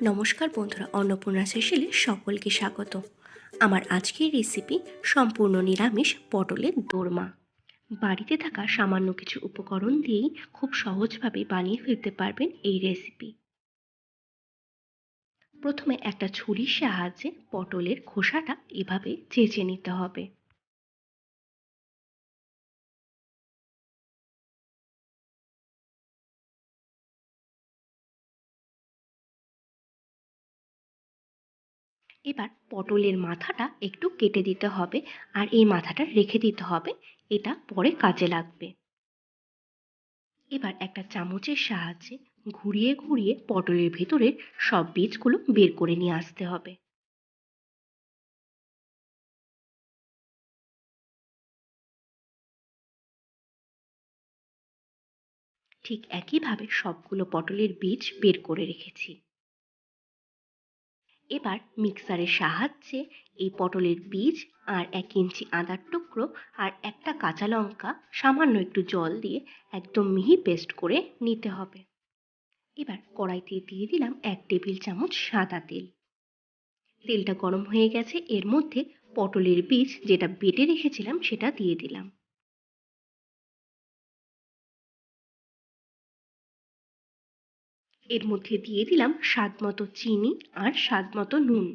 নমস্কার বন্ধুরা, অন্নপূর্ণা সেশিলে সকলকে স্বাগত। আমার আজকের রেসিপি সম্পূর্ণ নিরামিষ পটলের দোরমা। বাড়িতে থাকা সামান্য কিছু উপকরণ দিয়েই খুব সহজভাবে বানিয়ে ফেলতে পারবেন এই রেসিপি প্রথমে একটা ছুরির সাহায্যে পটলের খোসাটা এভাবে চেঁচে নিতে হবে। এবার পটলের মাথাটা একটু কেটে দিতে হবে আর এই মাথাটা রেখে দিতে হবে, এটা পরে কাজে লাগবে। এবার একটা চামচের সাহায্যে ঘুরিয়ে ঘুরিয়ে পটলের ভেতরের সব বীজগুলো বের করে নিয়ে আসতে হবে। ঠিক একইভাবে সবগুলো পটলের বীজ বের করে রেখেছি। এবার মিক্সারের সাহায্যে এই পটলের বীজ আর এক ইঞ্চি আদার টুকরো আর একটা কাঁচা লঙ্কা সামান্য একটু জল দিয়ে একদম মিহি পেস্ট করে নিতে হবে। এবার কড়াইতে দিয়ে দিলাম এক টেবিল চামচ সাদা তেল। তেলটা গরম হয়ে গেছে, এর মধ্যে পটলের বীজ যেটা বেটে রেখেছিলাম সেটা দিয়ে দিলাম। এর মধ্যে দিয়ে দিলাম স্বাদ মতো চিনি আর স্বাদ মতো নুন।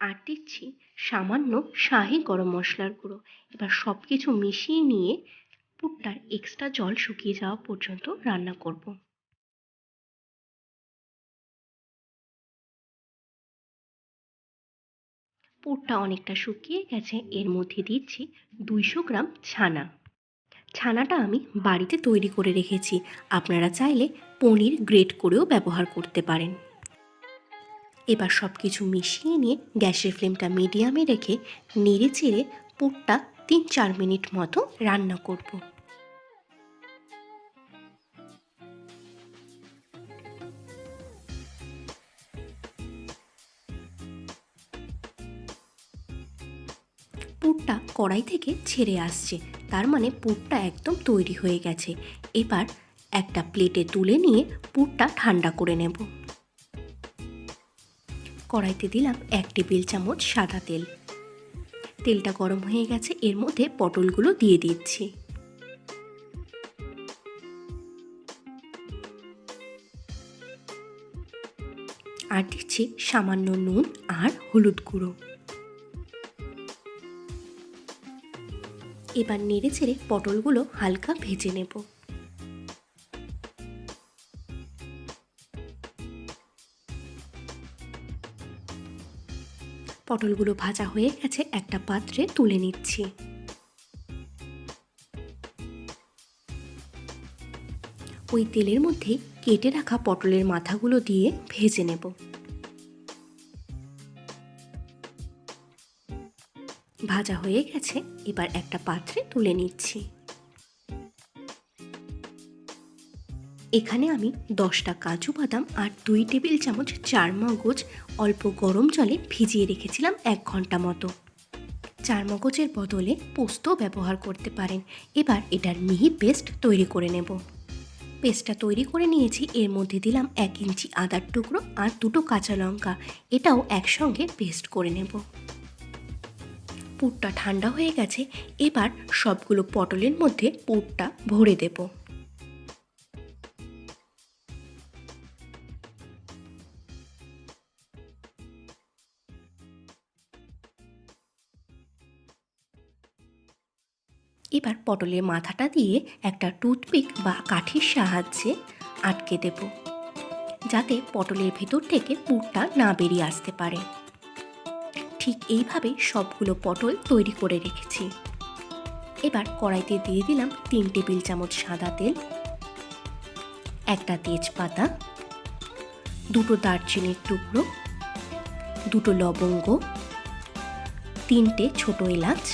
আর দিচ্ছি সামান্য শাহি গরম মশলার গুঁড়ো। এবার সব কিছু মিশিয়ে নিয়ে পুরটার এক্সট্রা জল শুকিয়ে যাওয়া পর্যন্ত রান্না করব। পুরটা অনেকটা শুকিয়ে গেছে। এর মধ্যে দিচ্ছি দুইশো গ্রাম ছানা। ছানাটা আমি বাড়িতে তৈরি করে রেখেছি। আপনারা চাইলে পনির গ্রেট করেও ব্যবহার করতে পারেন। এবার সব কিছু মিশিয়ে নিয়ে গ্যাসের ফ্লেমটা মিডিয়ামে রেখে নেড়ে চেড়ে পুরটা তিন চার মিনিট মতো রান্না করব। পুরটা কড়াই থেকে ছেড়ে আসছে। তার মানে পুরটা একদম তৈরি হয়ে গেছে। এবার একটা প্লেটে তুলে নিয়ে পুরটা ঠান্ডা করে নেব। কড়াইতে দিলাম এক টেবিল চামচ সাদা তেল। তেলটা গরম হয়ে গেছে, এর মধ্যে পটলগুলো দিয়ে দিচ্ছি। আর দিচ্ছি সামান্য নুন আর হলুদ গুঁড়ো। এবার নেড়ে চেড়ে পটলগুলো হালকা ভেজে নেব। পটলগুলো ভাজা হয়ে গেছে একটা পাত্রে তুলে নিচ্ছি। ওই তেলের মধ্যে কেটে রাখা পটলের মাথাগুলো দিয়ে ভেজে নেব। ভাজা হয়ে গেছে, এবার একটা পাত্রে তুলে নিচ্ছি। এখানে আমি দশটা কাজু বাদাম আর দুই টেবিল চামচ চার মগজ অল্প গরম জলে ভিজিয়ে রেখেছিলাম এক ঘণ্টা মতো। চার মগজের বদলে পোস্ত ব্যবহার করতে পারেন। এবার এটার মিহি পেস্ট তৈরি করে নেব। পেস্টটা তৈরি করে নিয়েছি, এর মধ্যে দিলাম এক ইঞ্চি আদার টুকরো আর দুটো কাঁচা লঙ্কা। এটাও একসঙ্গে পেস্ট করে নেব। পুরটা ঠান্ডা হয়ে গেছে, এবার সবগুলো পটলের মধ্যে পুরটা ভরে দেব। এবার পটলের মাথাটা দিয়ে একটা টুথপিক বা কাঠির সাহায্যে আটকে দেব, যাতে পটলের ভেতর থেকে পুরটা না বেরিয়ে আসতে পারে। ঠিক এইভাবে সবগুলো পটল তৈরি করে রেখেছি। এবার কড়াইতে দিয়ে দিলাম তিন টেবিল চামচ সাদা তেল, একটা তেজপাতা, দুটো দারচিনির টুকরো, দুটো লবঙ্গ, তিনটে ছোট এলাচ,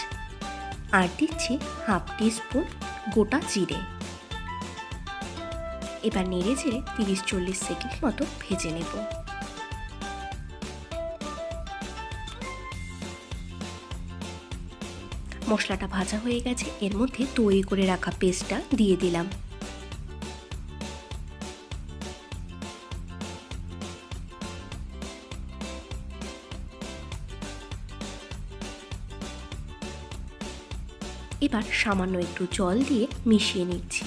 আর দিচ্ছি হাফ টিস্পুন গোটা জিরে। এবার নেড়ে চেড়ে তিরিশ চল্লিশ সেকেন্ড মতো ভেজে নেব। মশলাটা ভাজা হয়ে গেছে। এর মধ্যে তৈরি করে রাখা পেস্টটা দিয়ে দিলাম। এবার সামান্য একটু জল দিয়ে মিশিয়ে নিচ্ছি।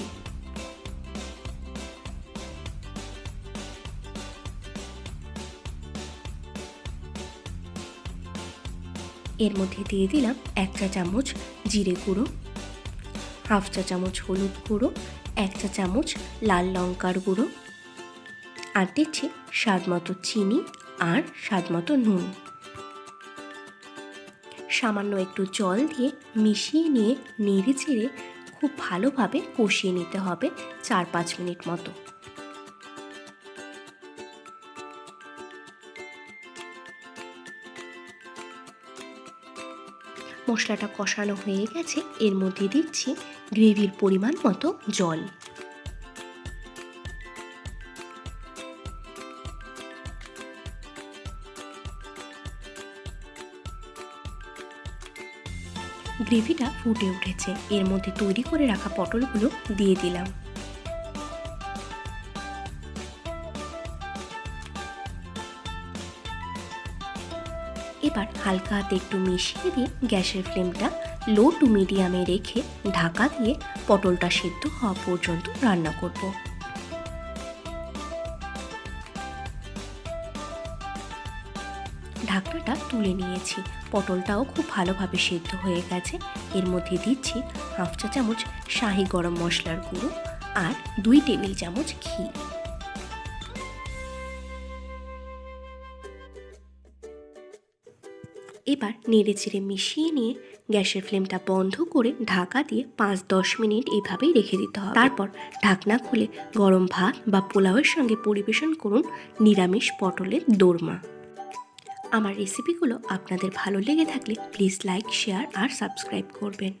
এর মধ্যে দিয়ে দিলাম এক চা চামচ জিরে গুঁড়ো, হাফ চা চামচ হলুদ গুঁড়ো, এক চা চামচ লাল লঙ্কার গুঁড়ো আর দিচ্ছি স্বাদ মতো চিনি আর স্বাদ মতো নুন। সামান্য একটু জল দিয়ে মিশিয়ে নিয়ে নেড়ে চেড়ে খুব ভালোভাবে কষিয়ে নিতে হবে চার পাঁচ মিনিট মতো। মশলাটা কষানো হয়ে গেছে, এর মধ্যে দিচ্ছি গ্রেভির পরিমাণ মতো জল। গ্রেভিটা ফুটে উঠেছে, এর মধ্যে তৈরি করে রাখা পটলগুলো দিয়ে দিলাম। এবার হালকা হাতে একটু মিশিয়ে দিয়ে গ্যাসের ফ্লেমটা লো টু মিডিয়ামে রেখে ঢাকা দিয়ে পটলটা সেদ্ধ হওয়া পর্যন্ত রান্না করব। ঢাকনাটা তুলে নিয়েছি। পটলটাও খুব ভালোভাবে সেদ্ধ হয়ে গেছে। এর মধ্যে দিচ্ছি হাফ চা চামচ শাহি গরম মশলার গুঁড়ো আর দুই টেবিল চামচ ঘি। এবার নেড়ে চেড়ে মিশিয়ে নিয়ে গ্যাসের ফ্লেমটা বন্ধ করে ঢাকা দিয়ে পাঁচ দশ মিনিট এভাবেই রেখে দিতে হবে। তারপর ঢাকনা খুলে গরম ভাত বা পোলাওয়ের সঙ্গে পরিবেশন করুন নিরামিষ পটলের দোরমা। আমার রেসিপিগুলো আপনাদের ভালো লেগে থাকলে প্লিজ লাইক শেয়ার আর সাবস্ক্রাইব করবেন।